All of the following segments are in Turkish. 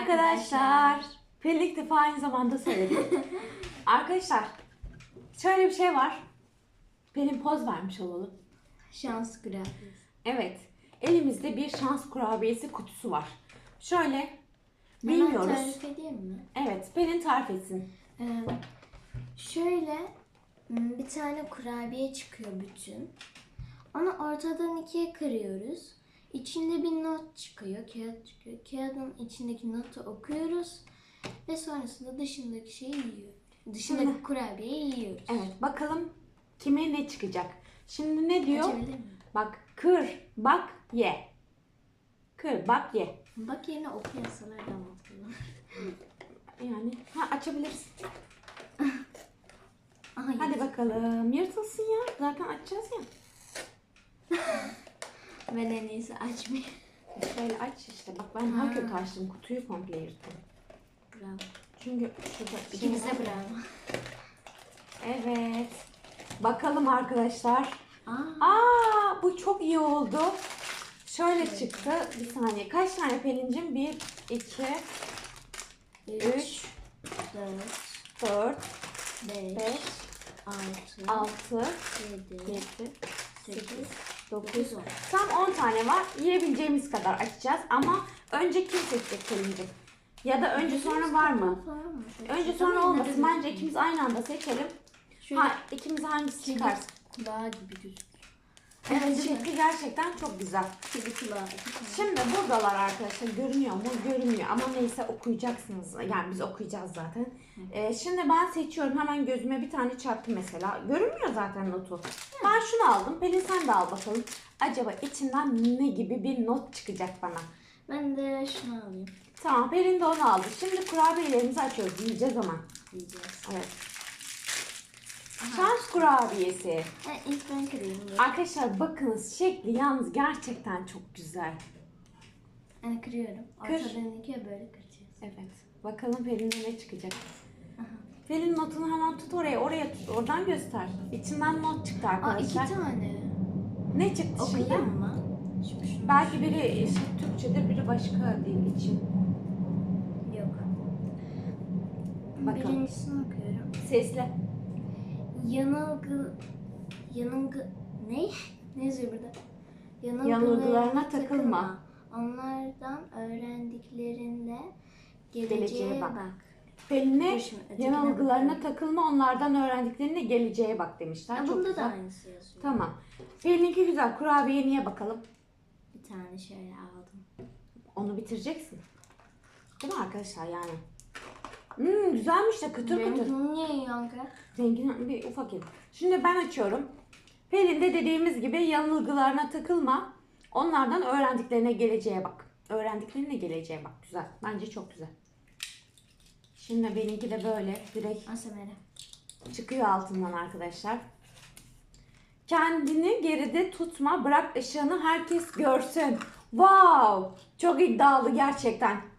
arkadaşlar. İlk defa aynı zamanda söyledi. arkadaşlar şöyle bir şey var. Pelin poz vermiş olalım. Şans grafisi. Evet. Elimizde bir şans kurabiyesi kutusu var. Şöyle Hemen bilmiyoruz. tarif edeyim mi? Evet, Pelin tarif etsin. Ee, şöyle m, bir tane kurabiye çıkıyor bütün. Onu ortadan ikiye kırıyoruz. İçinde bir not çıkıyor, kağıt çıkıyor. Kağıdın içindeki notu okuyoruz ve sonrasında dışındaki şeyi yiyoruz. Dışındaki kurabiyeyi yiyoruz. Evet, bakalım kime ne çıkacak. Şimdi ne diyor? Açabilir miyim? Bak, kır, bak, ye. Kır, bak, ye. Bak yerine okuyasalar da mantıklı. Yani ha açabilirsin. Aha, Hadi bakalım. Yırtılsın ya. Zaten açacağız ya. Ben en iyisi açmayayım. Şöyle aç işte. Bak ben daha Ha. kötü açtım. Kutuyu komple yırttım. Bravo. Çünkü şurada şey İkimize var. bravo. Evet. Bakalım arkadaşlar. Aa, Aa bu çok iyi oldu. Şöyle çıktı. Bir saniye. Kaç tane Pelin'cim? Bir, iki, üç, 4, dört, 5, beş, 6, altı, 7, yedi, 8, dokuz. 9, 10. Tam 10 tane var. Yiyebileceğimiz kadar açacağız ama önce kim seçecek Pelin'cim? Ya da önce sonra var mı? Önce sonra olmasın. Bence ikimiz aynı anda seçelim. Ha, ikimiz hangisi çıkar? kulağı gibi gözüküyor. Evet gerçekten çok güzel. Şimdi buradalar arkadaşlar. Görünüyor mu? Görünmüyor. Ama neyse okuyacaksınız. Yani biz okuyacağız zaten. Ee, şimdi ben seçiyorum. Hemen gözüme bir tane çarptı mesela. Görünmüyor zaten notu. Ben şunu aldım. Pelin sen de al bakalım. Acaba içinden ne gibi bir not çıkacak bana? Ben de şunu alayım. Tamam Pelin de onu aldı. Şimdi kurabiyelerimizi açıyoruz. Yiyeceğiz ama. Diyeceğiz. Evet. Şans kurabiyesi. Ha, ilk ben kırayım. Arkadaşlar bakınız şekli yalnız gerçekten çok güzel. Ben kırıyorum. Kır. Ortadan ikiye böyle kıracağız. Evet. Bakalım Pelin'de ne çıkacak. Pelin notunu hemen tut oraya, oraya tut. Oradan göster. İçinden not çıktı Aa iki arkadaşlar. tane. Ne çıktı şimdi? Okuyayım mı? Şimdi şunu. Belki biri işte Türkçedir, biri başka dil için. Yok. Bakalım. Birincisini okuyorum. Sesli. Yanılgı... Yanılgı... Ne? Ne yazıyor burada? Yanılgılarına takılma. Onlardan öğrendiklerinle geleceğe, Geleceğe bak. bak. Pelin'e yanılgılarına bakalım. takılma, onlardan öğrendiklerine geleceğe bak demişler. Çok bunda güzel. da aynısı yazıyor. Tamam. Pelin'inki güzel. Kurabiye niye bakalım? Bir tane şöyle aldım. Onu bitireceksin. Değil mi arkadaşlar yani? Hmm, güzelmiş de kıtır kıtır. Benimkini niye yankı? Zengin bir ufak ev. Şimdi ben açıyorum. Pelin de dediğimiz gibi yanılgılarına takılma. Onlardan öğrendiklerine geleceğe bak. Öğrendiklerine geleceğe bak. Güzel. Bence çok güzel. Şimdi benimki de böyle direkt Asemere. çıkıyor altından arkadaşlar. Kendini geride tutma. Bırak ışığını herkes görsün. Wow! Çok iddialı gerçekten.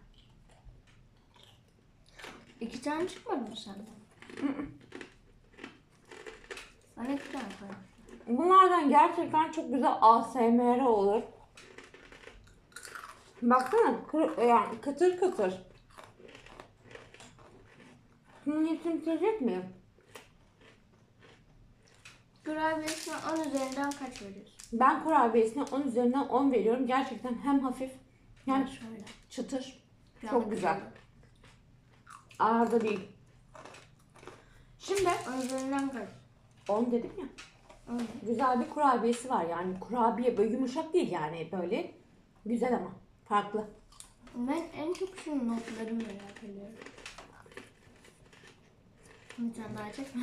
İki tane çıkmadı mı senden? Sana iki tane koy. Bunlardan gerçekten çok güzel ASMR olur. Baksana kır, yani kıtır kıtır. İçin bitirecek miyim? Kurabiyesine 10 üzerinden kaç veriyorsun? Ben kurabiyesine 10 üzerinden 10 veriyorum. Gerçekten hem hafif hem şöyle. çıtır. Bir Çok güzel. Kırıldı. Ağır da değil. Şimdi 10 üzerinden kaç? 10 dedim ya. On. Güzel bir kurabiyesi var yani. Kurabiye böyle yumuşak değil yani böyle. Güzel ama farklı. Ben en çok şu notları merak ediyorum. Bir tane daha çekme.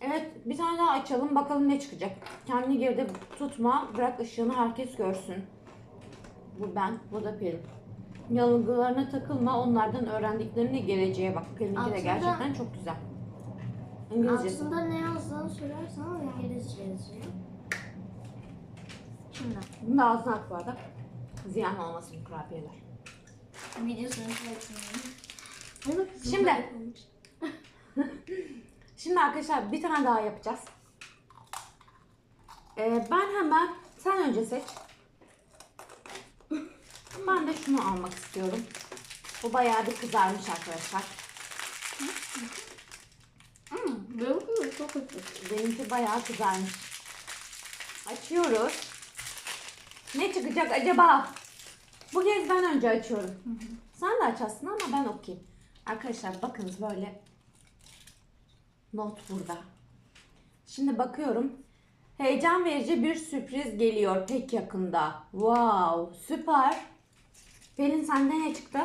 Evet bir tane daha açalım bakalım ne çıkacak. Kendini geride tutma bırak ışığını herkes görsün. Bu ben bu da Pelin. Yanılgılarına takılma onlardan öğrendiklerini geleceğe bak. Pelin'ki de gerçekten çok güzel. İngilizcesi. Altında ne yazdığını sorarsanız İngilizce yazıyor. Şimdi Bunun da ağzına at bu arada. Ziyan olmasın kurabiyeler. videosunu bak. Şimdi. Şimdi arkadaşlar bir tane daha yapacağız. Ee, ben hemen sen önce seç. Ben de şunu almak istiyorum. Bu bayağı bir kızarmış arkadaşlar. Hmm, benimki çok hafif. Benimki bayağı kızarmış. Açıyoruz. Ne çıkacak acaba? Bu kez ben önce açıyorum. Sen de aç aslında ama ben okuyayım. Arkadaşlar bakınız böyle not burada. Şimdi bakıyorum. Heyecan verici bir sürpriz geliyor pek yakında. Wow, süper. Pelin sende ne çıktı?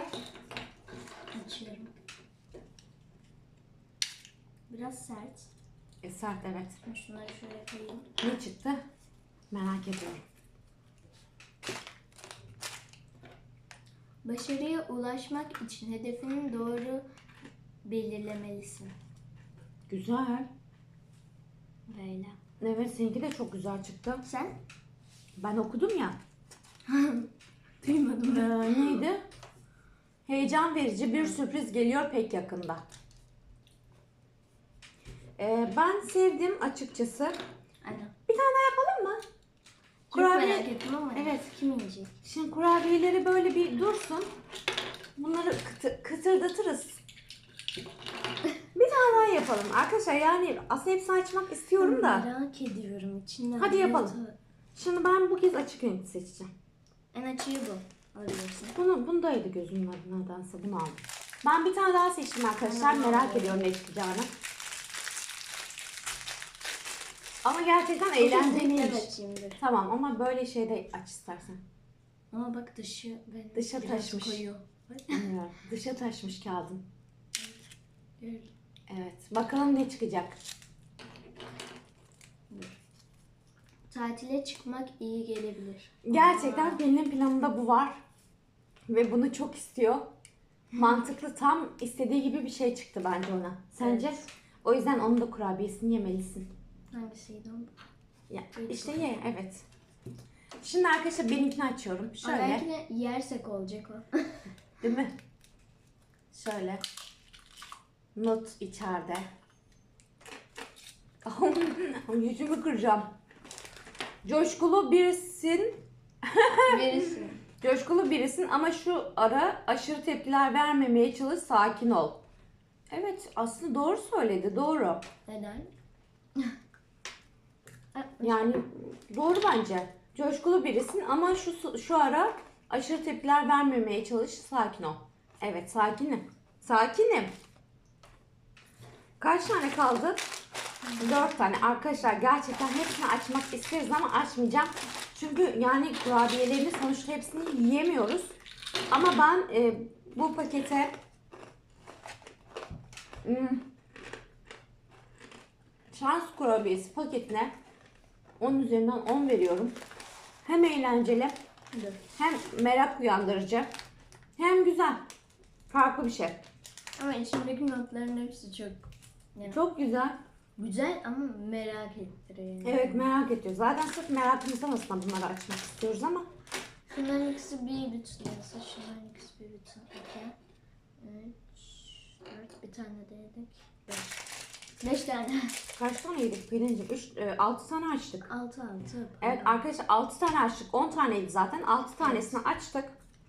Açıyorum. Biraz sert. E, sert evet. Şunları şöyle koyayım. Ne çıktı? Merak ediyorum. Başarıya ulaşmak için hedefini doğru belirlemelisin. Güzel. Böyle. Evet seninki de çok güzel çıktı. Sen? Ben okudum ya. Duymadım. Ee, neydi? Heyecan verici bir sürpriz geliyor pek yakında. Ee, ben sevdim açıkçası. Aynen. Bir tane daha yapalım mı? Çok Kurabiye- merak ettim ama Evet. kim yiyecek? Şimdi kurabiyeleri böyle bir dursun. Bunları kıtı, kıtırdatırız. Bir tane daha yapalım. Arkadaşlar yani aslında hepsini açmak istiyorum da. Merak ediyorum içinden. Hadi yapalım. yumurta- Şimdi ben bu kez açık renk seçeceğim. En açığı bu. Alabilirsin. Bunu, bundaydı gözümün adı nedense bunu aldım. Ben bir tane daha seçtim arkadaşlar. Tamam. Merak ediyorum ne çıkacağını. Ama gerçekten eğlenceliymiş. Evet. Tamam ama böyle şeyde aç istersen. Ama bak dışı ben Dışa taşmış. koyu. Bilmiyorum. Dışa taşmış kağıdın. gör. Evet. Bakalım ne çıkacak. Tatile çıkmak iyi gelebilir. Gerçekten benim planımda bu var. Ve bunu çok istiyor. Mantıklı tam istediği gibi bir şey çıktı bence ona. Sence? Evet. O yüzden onun da kurabiyesini yemelisin. Hangisiydi o? Ya, işte ye evet. Şimdi arkadaşlar benimkini açıyorum. Ama Şöyle. belki de yersek olacak o. Değil mi? Şöyle. Not içeride. Yüzümü kıracağım. Coşkulu birisin. Birisi. Coşkulu birisin ama şu ara aşırı tepkiler vermemeye çalış, sakin ol. Evet, aslında doğru söyledi, doğru. Neden? Yani doğru bence. Coşkulu birisin ama şu şu ara aşırı tepkiler vermemeye çalış, sakin ol. Evet, sakinim. Sakinim. Kaç tane kaldı? Dört tane. Arkadaşlar gerçekten hepsini açmak isteriz ama açmayacağım. Çünkü yani kurabiyelerini sonuçta hepsini yiyemiyoruz. Ama ben e, bu pakete hmm, şans kurabiyesi paketine 10 üzerinden 10 veriyorum. Hem eğlenceli hem merak uyandırıcı hem güzel. Farklı bir şey. Ama içindeki notların hepsi çok yani Çok güzel. Güzel ama merak ettiriyor. yani. Evet merak ediyoruz. Zaten sırf merakımızdan aslında bunları açmak istiyoruz ama Şunların ikisi bir bütün mesela şunların ikisi bir bütün. İki, üç, dört, bir tane de yedik. Beş. Beş tane. kaç tane yedik Pelin'cim? 3, 6 tane açtık. Altı altı. Evet arkadaşlar 6 tane açtık. 10 taneydi zaten. 6 tanesini açtık.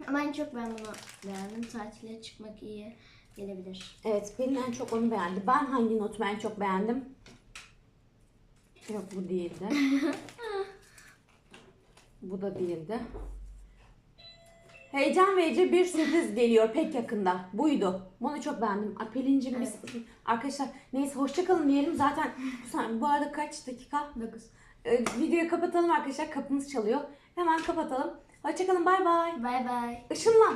Ama en çok ben bunu beğendim. Tatile çıkmak iyi gelebilir. Evet Pelin en çok onu beğendi. Ben hangi notumu en çok beğendim? Yok bu değildi. bu da değildi. Heyecan verici bir sürpriz geliyor pek yakında. Buydu. Bunu çok beğendim. Ay, Pelin'cim biz arkadaşlar neyse hoşçakalın diyelim. Zaten bu, arada kaç dakika? Dokuz. Ee, videoyu kapatalım arkadaşlar. Kapımız çalıyor. Hemen kapatalım. Hoşçakalın bay bay. Bay bay. Işınlan.